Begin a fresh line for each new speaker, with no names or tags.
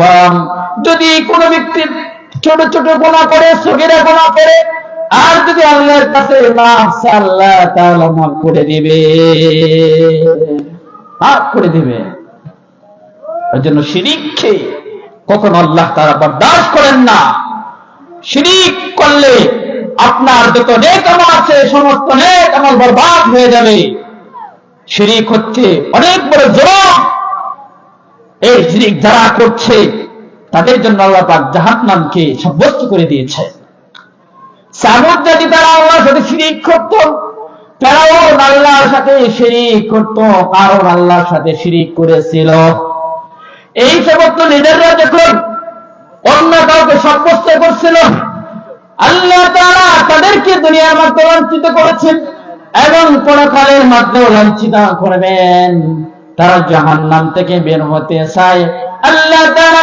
বরং যদি কোনো ব্যক্তি ছোট ছোট গোনা করে, সগিরা গোনা করে, আর যদি আল্লাহর কাছে আল্লাহ তাআলা মাফ করে দিবে। মাফ করে দিবে। ওই জন্য শিরিককে কখনো আল্লাহ তারা বরদাস্ত করেন না। শিরিক করলে আপনার যত নেক আছে, সমস্ত নেক বরবাদ হয়ে যাবে। শিরিক হচ্ছে অনেক বড় জবাব শিরিক যারা করছে, তাদের জন্য আল্লাহ পাক জাহান্নামকে সাব্যস্ত করে দিয়েছে। সামুদ তারা আল্লাহর সাথে শিরিক করত তারাও আল্লাহর সাথে শিরিক করত, কারণ আল্লাহর সাথে শিরিক করেছিল। এই সমস্ত লিডাররা যখন অন্য কাউকে সাব্যস্ত করছিল, আল্লাহ তাআলা তাদেরকে দুনিয়ার মধ্যে লাঞ্ছিত করেছেন এবং পরকালের মাধ্যমে লাঞ্ছিত করবেন। তারা জাহান্নাম থেকে বের হতে চায়। আল্লাহ তাআলা